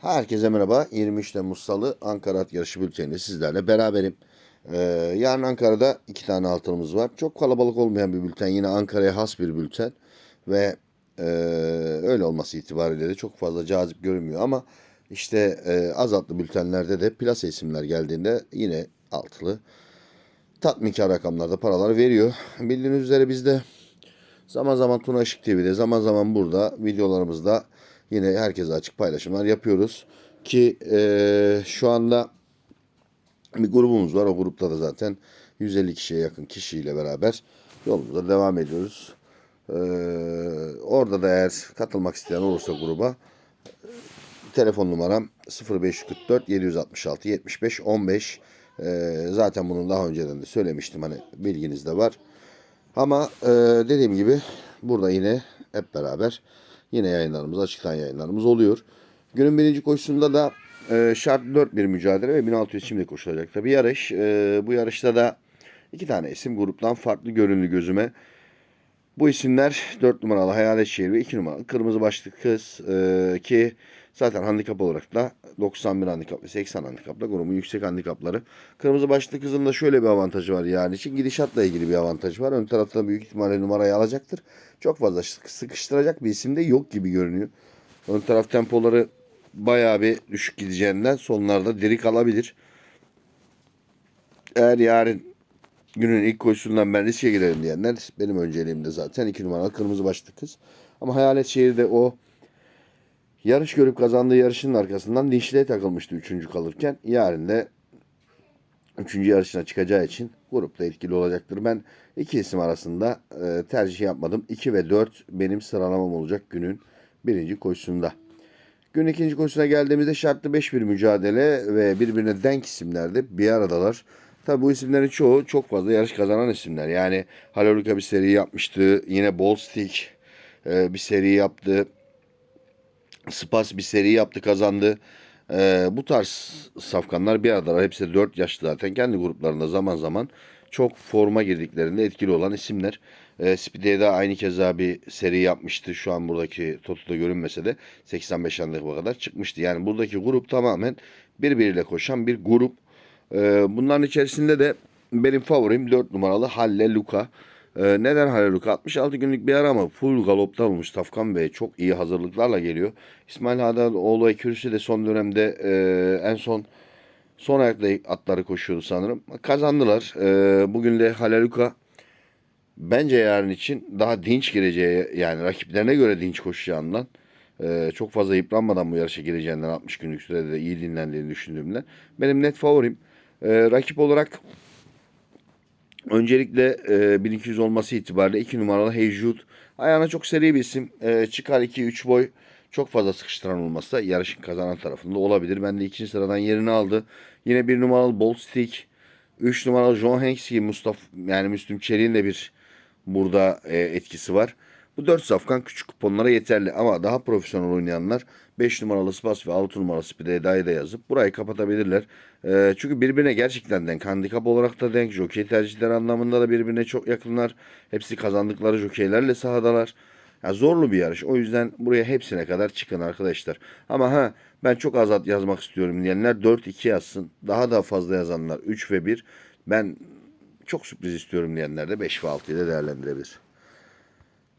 Herkese merhaba. 23 Temmuz Salı Ankara At Yarışı bülteninde sizlerle beraberim. Ee, yarın Ankara'da iki tane altınımız var. Çok kalabalık olmayan bir bülten. Yine Ankara'ya has bir bülten. Ve e, öyle olması itibariyle de çok fazla cazip görünmüyor. Ama işte e, az bültenlerde de plasa isimler geldiğinde yine altılı tatminkar rakamlarda paralar veriyor. Bildiğiniz üzere biz de Zaman zaman Tuna Işık TV'de, zaman zaman burada videolarımızda yine herkese açık paylaşımlar yapıyoruz. Ki eee, şu anda bir grubumuz var. O grupta da zaten 150 kişiye yakın kişiyle beraber yolumuza devam ediyoruz. Eee, orada da eğer katılmak isteyen olursa gruba telefon numaram 0544 766 75 15. Eee, zaten bunu daha önceden de söylemiştim hani bilginizde var. Ama e, dediğim gibi burada yine hep beraber yine yayınlarımız, açıktan yayınlarımız oluyor. Günün birinci koşusunda da e, şart 4 bir mücadele ve 1600 şimdi koşulacak tabii yarış. E, bu yarışta da iki tane isim gruptan farklı göründü gözüme. Bu isimler 4 numaralı Hayalet Şehir ve 2 numaralı Kırmızı Başlı Kız e, ki zaten handikap olarak da 91 handikap ve 80 handikapla grubun yüksek handikapları. Kırmızı Başlı Kız'ın da şöyle bir avantajı var yani için gidişatla ilgili bir avantajı var. Ön tarafta büyük ihtimalle numarayı alacaktır. Çok fazla sık- sıkıştıracak bir isim de yok gibi görünüyor. Ön taraf tempoları bayağı bir düşük gideceğinden sonlarda diri kalabilir. Eğer yarın günün ilk koşusundan ben riske girerim diyenler benim önceliğimde zaten 2 numaralı kırmızı başlı kız. Ama Hayalet Şehir'de o yarış görüp kazandığı yarışın arkasından dişliğe takılmıştı 3. kalırken. Yarın da 3. yarışına çıkacağı için grupta etkili olacaktır. Ben iki isim arasında e, tercih yapmadım. 2 ve 4 benim sıralamam olacak günün birinci koşusunda. Gün ikinci koşusuna geldiğimizde şartlı 5 bir mücadele ve birbirine denk isimlerde bir aradalar. Tabi bu isimlerin çoğu çok fazla yarış kazanan isimler. Yani Haloluka bir seri yapmıştı. Yine Bolstick e, bir seri yaptı. Spas bir seri yaptı kazandı. Ee, bu tarz safkanlar bir aradalar. Hepsi de 4 yaşlı zaten. Kendi gruplarında zaman zaman çok forma girdiklerinde etkili olan isimler. Ee, Speedy'de aynı keza bir seri yapmıştı. Şu an buradaki Toto'da görünmese de 85 handikapa kadar çıkmıştı. Yani buradaki grup tamamen birbiriyle koşan bir grup. Ee, bunların içerisinde de benim favorim 4 numaralı Halle Luka. Ee, neden Halle Luka? 66 günlük bir ara ama full galopta olmuş Tafkan Bey. Çok iyi hazırlıklarla geliyor. İsmail Hadaoğlu Ekürüsü de son dönemde e, en son son ayakta atları koşuyordu sanırım. Kazandılar. Ee, bugün de Halle Luka bence yarın için daha dinç gireceği yani rakiplerine göre dinç koşacağından e, çok fazla yıpranmadan bu yarışa gireceğinden 60 günlük sürede de iyi dinlendiğini düşündüğümden benim net favorim. E, rakip olarak öncelikle e, 1200 olması itibariyle 2 numaralı Hey Jude. Ayağına çok seri bir isim. E, çıkar 2-3 boy çok fazla sıkıştıran olmazsa yarışın kazanan tarafında olabilir. Ben de ikinci sıradan yerini aldı. Yine bir numaralı Bolt Stick. 3 numaralı John Hanks gibi Mustafa yani Müslüm Çelik'in de bir burada e, etkisi var. Bu 4 safkan küçük kuponlara yeterli ama daha profesyonel oynayanlar 5 numaralı Spas ve 6 numaralı Speed'e da yazıp burayı kapatabilirler. E, çünkü birbirine gerçekten denk. Handikap olarak da denk. Jokey tercihleri anlamında da birbirine çok yakınlar. Hepsi kazandıkları jokeylerle sahadalar. Ya zorlu bir yarış. O yüzden buraya hepsine kadar çıkın arkadaşlar. Ama ha ben çok az at yazmak istiyorum diyenler 4-2 yazsın. Daha da fazla yazanlar 3 ve 1. Ben çok sürpriz istiyorum diyenler de 5 ve 6 ile değerlendirebilir.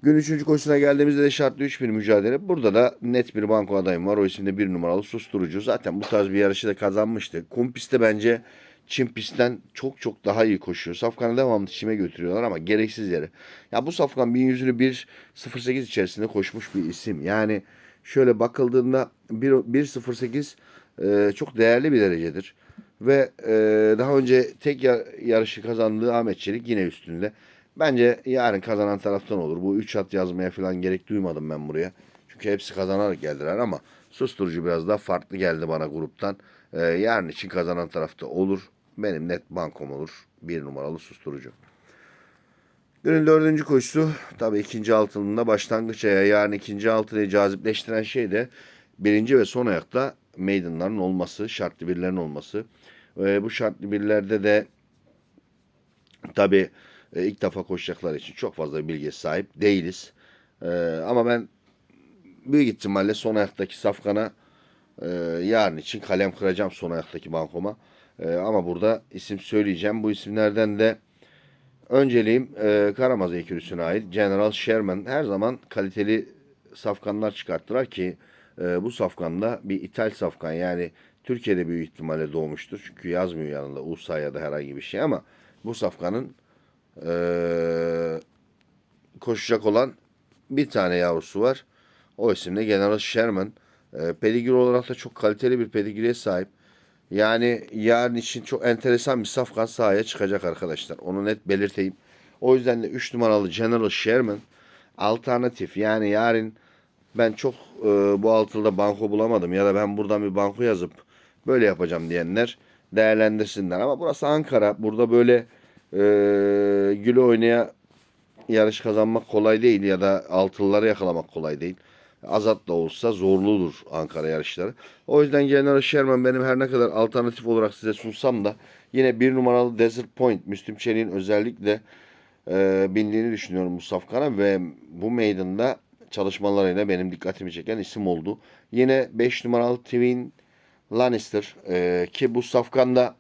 Gün 3. koşusuna geldiğimizde de şartlı 3 bir mücadele. Burada da net bir banko adayım var. O isimde bir numaralı susturucu. Zaten bu tarz bir yarışı da kazanmıştı. Kum pistte bence Çin pistten çok çok daha iyi koşuyor. Safkan'ı devamlı çime götürüyorlar ama gereksiz yere. Ya bu Safkan 1100'ünü 1.08 içerisinde koşmuş bir isim. Yani şöyle bakıldığında 1.08 e, çok değerli bir derecedir. Ve e, daha önce tek yar- yarışı kazandığı Ahmet Çelik yine üstünde. Bence yarın kazanan taraftan olur. Bu 3 at yazmaya falan gerek duymadım ben buraya. Çünkü hepsi kazanarak geldiler ama susturucu biraz daha farklı geldi bana gruptan. Ee, yarın için kazanan tarafta olur. Benim net bankom olur. Bir numaralı susturucu. Günün dördüncü koşusu tabii ikinci altınında başlangıç ayağı yarın ikinci altıyı cazipleştiren şey de birinci ve son ayakta maidenların olması, şartlı birlerin olması. Ee, bu şartlı birlerde de tabii e, ilk defa koşacaklar için çok fazla bilgiye sahip değiliz. Ee, ama ben büyük ihtimalle son ayaktaki safkana Ee, yarın için kalem kıracağım son ayaktaki bankoma. Ee, ama burada isim söyleyeceğim. Bu isimlerden de önceliğim e, Karamaz ekürüsüne ait General Sherman. Her zaman kaliteli safkanlar çıkarttılar ki e, bu safkan da bir ithal safkan. Yani Türkiye'de büyük ihtimalle doğmuştur. Çünkü yazmıyor yanında USA ya da herhangi bir şey ama bu safkanın e, koşacak olan bir tane yavrusu var. O isimde General Sherman. E, pedigri olarak da çok kaliteli bir pedigriye sahip. Yani yarın için çok enteresan bir safkan sahaya çıkacak arkadaşlar. Onu net belirteyim. O yüzden de 3 numaralı General Sherman alternatif. Yani yarın ben çok e, bu altılda banko bulamadım ya da ben buradan bir banko yazıp böyle yapacağım diyenler değerlendirsinler. Ama burası Ankara. Burada böyle e, güle oynaya yarış kazanmak kolay değil ya da altılıları yakalamak kolay değil. Azat da olsa zorludur Ankara yarışları. O yüzden General Sherman benim her ne kadar alternatif olarak size sunsam da yine bir numaralı Desert Point Müslüm Çelik'in özellikle e, bindiğini düşünüyorum bu safkana ve bu meydanda çalışmalarıyla benim dikkatimi çeken isim oldu. Yine 5 numaralı Twin Lannister e, ki bu safkanda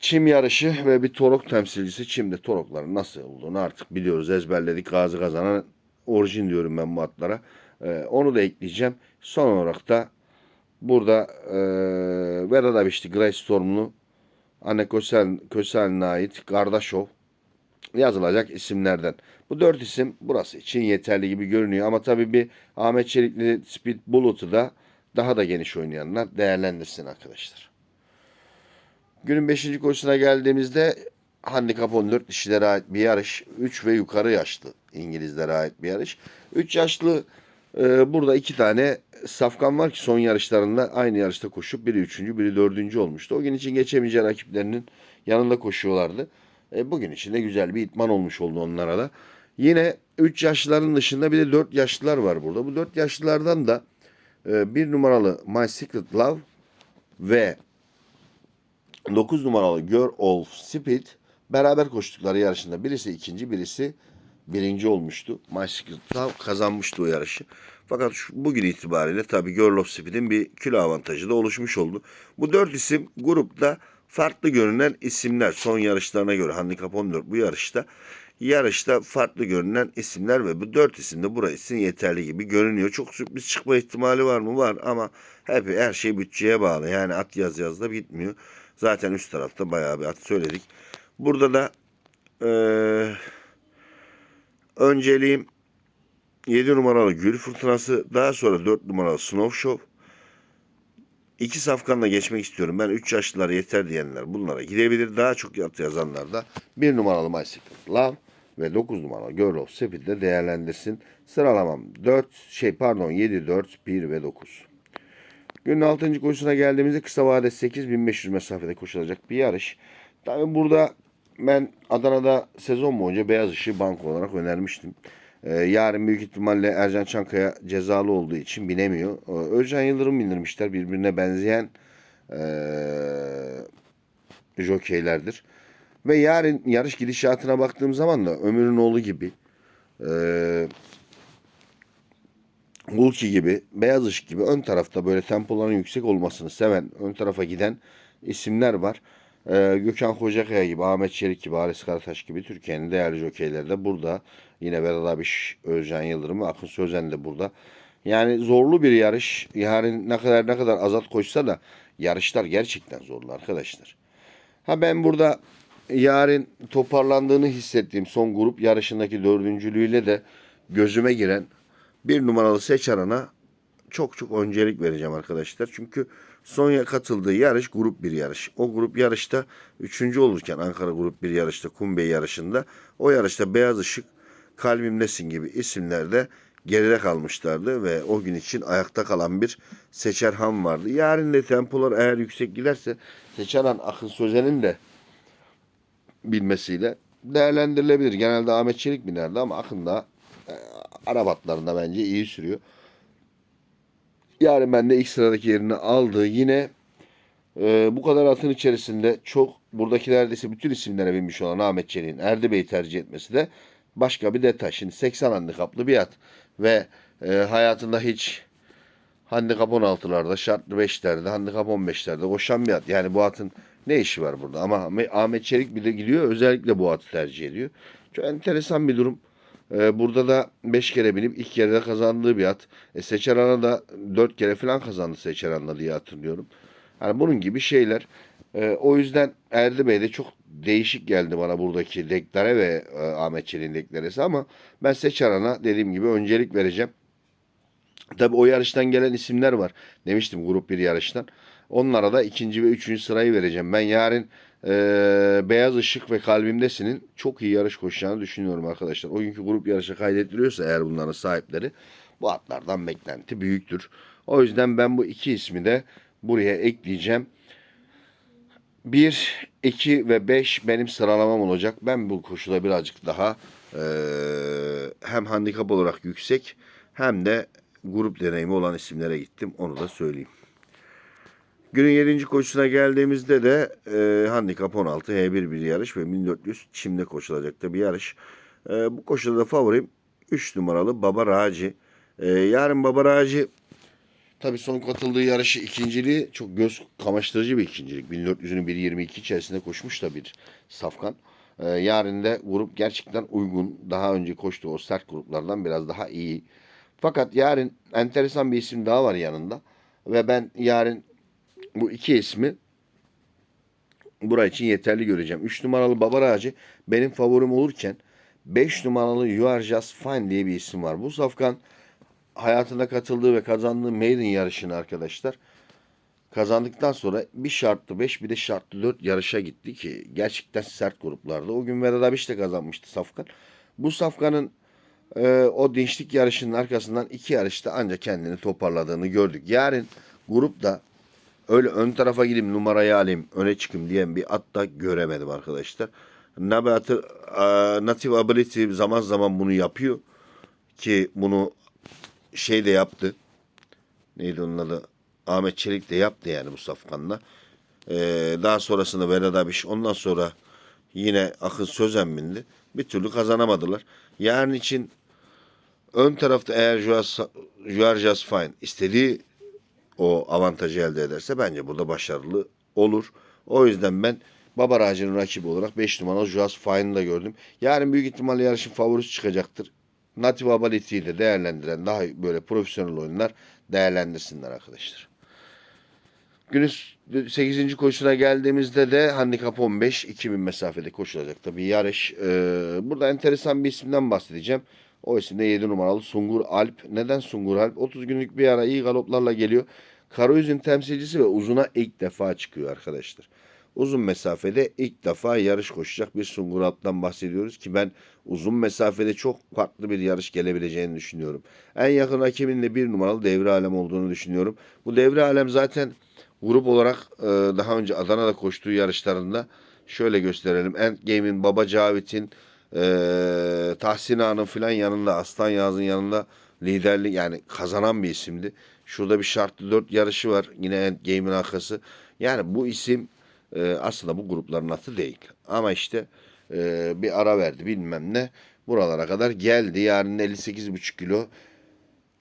çim yarışı ve bir torok temsilcisi. Çimde torokların nasıl olduğunu artık biliyoruz. Ezberledik. Gazi kazanan orijin diyorum ben bu atlara. Ee, onu da ekleyeceğim. Son olarak da burada e, Vedat Abişti Grey Storm'lu Anne Kösel, Kösel'ine ait Gardaşov yazılacak isimlerden. Bu dört isim burası için yeterli gibi görünüyor. Ama tabii bir Ahmet Çelikli Speed Bullet'ı da daha da geniş oynayanlar değerlendirsin arkadaşlar. Günün 5. koşusuna geldiğimizde handikap 14 dişilere ait bir yarış. 3 ve yukarı yaşlı İngilizlere ait bir yarış. 3 yaşlı e, burada iki tane safkan var ki son yarışlarında aynı yarışta koşup biri 3. biri 4. olmuştu. O gün için geçemeyeceği rakiplerinin yanında koşuyorlardı. E, bugün için de güzel bir itman olmuş oldu onlara da. Yine 3 yaşlıların dışında bir de 4 yaşlılar var burada. Bu 4 yaşlılardan da e, bir numaralı My Secret Love ve 9 numaralı Girl of Speed beraber koştukları yarışında birisi ikinci birisi birinci olmuştu. Love kazanmıştı o yarışı. Fakat şu, bugün itibariyle tabii Girl of Speed'in bir kilo avantajı da oluşmuş oldu. Bu dört isim grupta farklı görünen isimler. Son yarışlarına göre Handikap 14 bu yarışta yarışta farklı görünen isimler ve bu dört isim de burası yeterli gibi görünüyor. Çok sürpriz çıkma ihtimali var mı? Var ama hep her şey bütçeye bağlı. Yani at yaz yaz da bitmiyor. Zaten üst tarafta bayağı bir at söyledik. Burada da eee önceliğim 7 numaralı Gül Fırtınası, daha sonra 4 numaralı Snow Show. İki safkanla geçmek istiyorum. Ben 3 yaşlılar yeter diyenler bunlara gidebilir. Daha çok at yazanlar da 1 numaralı Secret Love ve 9 numaralı Girl of Speed'de değerlendirsin. Sıralamam 4 şey pardon 7, 4, 1 ve 9. Günün 6. koşusuna geldiğimizde kısa vade 8500 mesafede koşulacak bir yarış. Tabii burada ben Adana'da sezon boyunca beyaz ışığı banko olarak önermiştim. Ee, yarın büyük ihtimalle Ercan Çankaya cezalı olduğu için binemiyor. Ee, Özcan Yıldırım bindirmişler. Birbirine benzeyen ee, jokeylerdir. Ve yarın yarış gidişatına baktığım zaman da Ömür'ün oğlu gibi ee, Hulki gibi, Beyaz Işık gibi ön tarafta böyle tempoların yüksek olmasını seven, ön tarafa giden isimler var. Ee, Gökhan Kocakaya gibi, Ahmet Çelik gibi, Halis Karataş gibi Türkiye'nin değerli jokeyleri de burada. Yine Vedat Abiş, Özcan Yıldırım ve Akın Sözen de burada. Yani zorlu bir yarış. Yani ne kadar ne kadar azat koşsa da yarışlar gerçekten zorlu arkadaşlar. Ha ben burada yarın toparlandığını hissettiğim son grup yarışındaki dördüncülüğüyle de gözüme giren bir numaralı seç arana çok çok öncelik vereceğim arkadaşlar. Çünkü Sonya katıldığı yarış grup bir yarış. O grup yarışta üçüncü olurken Ankara grup bir yarışta Kumbey yarışında o yarışta Beyaz Işık, Kalbimdesin gibi isimlerde geride kalmışlardı ve o gün için ayakta kalan bir Seçerhan vardı. Yarın de tempolar eğer yüksek giderse Seçerhan Akın Sözen'in de bilmesiyle değerlendirilebilir. Genelde Ahmet Çelik binerdi ama Akın da e, Arabatlarında bence iyi sürüyor. Yarın ben de ilk sıradaki yerini aldı. Yine e, bu kadar atın içerisinde çok buradaki neredeyse bütün isimlere binmiş olan Ahmet Çelik'in Erdi Bey'i tercih etmesi de başka bir detay. Şimdi 80 handikaplı bir at ve e, hayatında hiç handikap 16'larda, şartlı 5'lerde, handikap 15'lerde koşan bir at. Yani bu atın ne işi var burada? Ama Ahmet Çelik bir de gidiyor özellikle bu atı tercih ediyor. Çok enteresan bir durum. Ee, burada da 5 kere binip ilk de kazandığı bir at. E, Seçeran'a da 4 kere falan kazandı Seçeran'la diye hatırlıyorum. Yani bunun gibi şeyler. Ee, o yüzden Erdi Bey de çok değişik geldi bana buradaki deklare ve e, Ahmet Çelik'in deklaresi ama ben Seçeran'a dediğim gibi öncelik vereceğim. Tabii o yarıştan gelen isimler var. Demiştim grup bir yarıştan. Onlara da ikinci ve üçüncü sırayı vereceğim. Ben yarın eee, Beyaz Işık ve Kalbimdesin'in çok iyi yarış koşacağını düşünüyorum arkadaşlar. O günkü grup yarışa kaydettiriyorsa eğer bunların sahipleri bu atlardan beklenti büyüktür. O yüzden ben bu iki ismi de buraya ekleyeceğim. 1, 2 ve 5 benim sıralamam olacak. Ben bu koşuda birazcık daha eee, hem handikap olarak yüksek hem de grup deneyimi olan isimlere gittim. Onu da söyleyeyim. Günün 7. koşusuna geldiğimizde de e, handikap 16 H1 bir yarış ve 1400 çimde koşulacak da bir yarış. E, bu koşuda da favorim 3 numaralı Baba Raci. E, yarın Baba Raci Tabii son katıldığı yarışı ikinciliği çok göz kamaştırıcı bir ikincilik. 1400'ünü 1.22 içerisinde koşmuş da bir safkan. Ee, yarın da grup gerçekten uygun. Daha önce koştuğu o sert gruplardan biraz daha iyi. Fakat yarın enteresan bir isim daha var yanında. Ve ben yarın bu iki ismi buraya için yeterli göreceğim. 3 numaralı Babar Ağacı benim favorim olurken 5 numaralı You Are Just Fine diye bir isim var. Bu safkan hayatında katıldığı ve kazandığı maiden yarışını arkadaşlar kazandıktan sonra bir şartlı 5 bir de şartlı 4 yarışa gitti ki gerçekten sert gruplarda. O gün Vedat Abiş de kazanmıştı Safkan. Bu Safkan'ın e, o dinçlik yarışının arkasından iki yarışta ancak kendini toparladığını gördük. Yarın grupta öyle ön tarafa gideyim numarayı alayım öne çıkayım diyen bir at da göremedim arkadaşlar. Nabatı, e, Native Ability zaman zaman bunu yapıyor ki bunu şey de yaptı. Neydi onun adı? Ahmet Çelik de yaptı yani bu safkanla. Ee, daha sonrasında Vedat Abiş. Ondan sonra yine Akın Sözen bindi. Bir türlü kazanamadılar. Yarın için ön tarafta eğer Juarez Fine istediği o avantajı elde ederse bence burada başarılı olur. O yüzden ben Baba Raci'nin rakibi olarak 5 numaralı Juarez Fine'ı da gördüm. Yarın büyük ihtimalle yarışın favorisi çıkacaktır. Native Ability'yi de değerlendiren daha böyle profesyonel oyunlar değerlendirsinler arkadaşlar. Günün 8. koşusuna geldiğimizde de handikap 15 2000 mesafede koşulacak tabii yarış. Ee, burada enteresan bir isimden bahsedeceğim. O isim de 7 numaralı Sungur Alp. Neden Sungur Alp? 30 günlük bir ara iyi galoplarla geliyor. Karayüzün temsilcisi ve uzuna ilk defa çıkıyor arkadaşlar. Uzun mesafede ilk defa yarış koşacak bir Sungur Alp'tan bahsediyoruz ki ben uzun mesafede çok farklı bir yarış gelebileceğini düşünüyorum. En yakın rakibinin de bir numaralı Devre Alem olduğunu düşünüyorum. Bu Devre Alem zaten grup olarak e, daha önce Adana'da koştuğu yarışlarında şöyle gösterelim. Endgame'in Baba Cavit'in e, Tahsin Ağa'nın filan yanında Aslan Yaz'ın yanında liderlik yani kazanan bir isimdi. Şurada bir şartlı dört yarışı var. Yine Endgame'in arkası. Yani bu isim e, aslında bu grupların atı değil. Ama işte e, bir ara verdi bilmem ne. Buralara kadar geldi. Yarın 58,5 kilo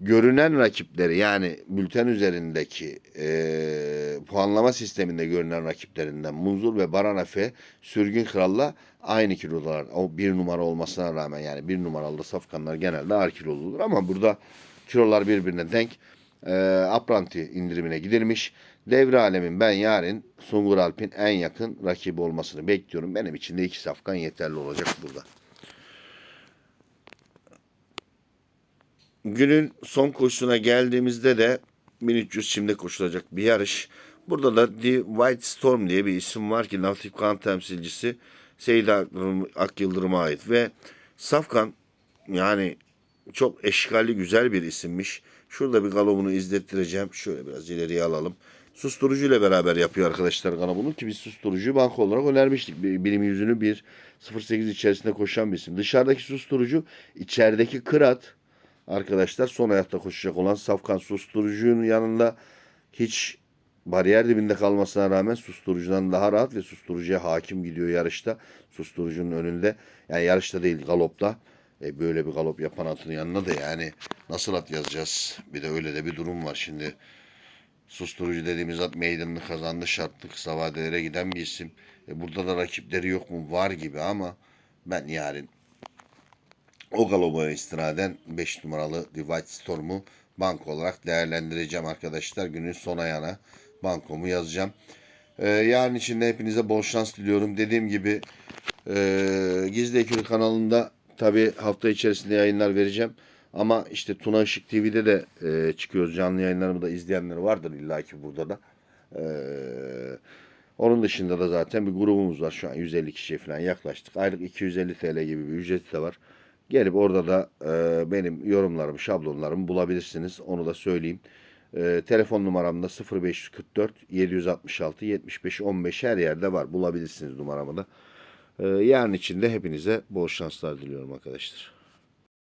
görünen rakipleri yani bülten üzerindeki e, puanlama sisteminde görünen rakiplerinden Munzur ve Baran Efe Sürgün Kral'la aynı kilolar. O bir numara olmasına rağmen yani bir numaralı safkanlar genelde ağır kiloludur ama burada kilolar birbirine denk. E, Apranti indirimine gidilmiş. Devre alemin ben yarın Sungur Alp'in en yakın rakibi olmasını bekliyorum. Benim için de iki safkan yeterli olacak burada. Günün son koşusuna geldiğimizde de 1300 çimde koşulacak bir yarış. Burada da The White Storm diye bir isim var ki Natif Kan temsilcisi Seyit Ak- Yıldırım'a ait ve Safkan yani çok eşkalli güzel bir isimmiş. Şurada bir galobunu izlettireceğim. Şöyle biraz ileriye alalım. Susturucu ile beraber yapıyor arkadaşlar galobunu ki biz susturucuyu banka olarak önermiştik. Bir- Bilim yüzünü 1.08 içerisinde koşan bir isim. Dışarıdaki susturucu içerideki kırat arkadaşlar son ayakta koşacak olan Safkan susturucunun yanında hiç bariyer dibinde kalmasına rağmen susturucudan daha rahat ve susturucuya hakim gidiyor yarışta. Susturucunun önünde yani yarışta değil galopta. E böyle bir galop yapan atın yanına da yani nasıl at yazacağız? Bir de öyle de bir durum var şimdi. Susturucu dediğimiz at meydanını kazandı şartlı kısa vadelere giden bir isim. E burada da rakipleri yok mu? Var gibi ama ben yarın o galoba istinaden 5 numaralı Divide Storm'u banko olarak değerlendireceğim arkadaşlar. Günün son ayağına bankomu yazacağım. Ee, yarın içinde hepinize bol şans diliyorum. Dediğim gibi e, Gizli Ekürü kanalında tabi hafta içerisinde yayınlar vereceğim. Ama işte Tuna Işık TV'de de e, çıkıyoruz. Canlı yayınlarımı da izleyenler vardır illaki burada da. Ee, onun dışında da zaten bir grubumuz var şu an 150 kişiye falan yaklaştık. Aylık 250 TL gibi bir ücreti de var. Gelip orada da e, benim yorumlarımı, şablonlarımı bulabilirsiniz. Onu da söyleyeyim. E, telefon numaram da 0544 766 75 15 her yerde var. Bulabilirsiniz numaramı da. E, yarın içinde hepinize bol şanslar diliyorum arkadaşlar.